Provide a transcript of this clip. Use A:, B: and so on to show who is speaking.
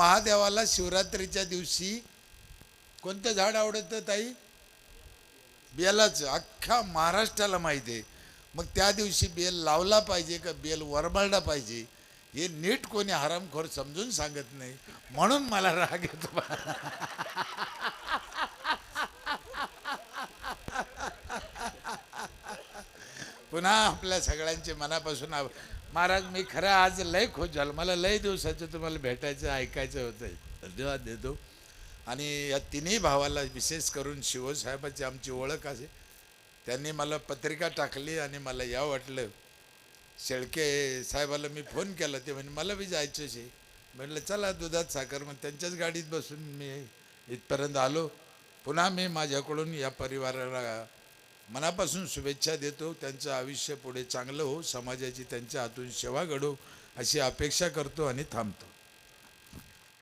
A: महादेवाला शिवरात्रीच्या दिवशी कोणतं झाड आवडतं ताई? बेलाचं. अख्ख्या महाराष्ट्राला माहिती आहे. मग त्या दिवशी बेल लावला पाहिजे का बेल वरमाळला पाहिजे? हे नीट कोणी हरामखोर समजून सांगत नाही. म्हणून मला राग येतो. पुन्हा आपल्या सगळ्यांचे मनापासून आभ- महाराज मी खरं आज लय खुश झालो. मला लय दिवसाचं तुम्हाला भेटायचं ऐकायचं होतं धन्यवाद देतो. आणि या तिन्ही भावाला विशेष करून शिवसाहेबाची आमची ओळख असे त्यांनी मला पत्रिका टाकली आणि मला या वाटलं शेळके साहेबाला मी फोन केला. ते म्हणे मला बी जायचंच आहे. म्हटलं चला दुधात साखर. मग त्यांच्याच गाडीत बसून मी इथपर्यंत आलो. पुन्हा मी माझ्याकडून या परिवाराला मनापासून शुभेच्छा देतो. त्यांचं आयुष्य पुढे चांगलं हो. समाजाची त्यांच्या हातून सेवा घडो अशी अपेक्षा करतो आणि थांबतो.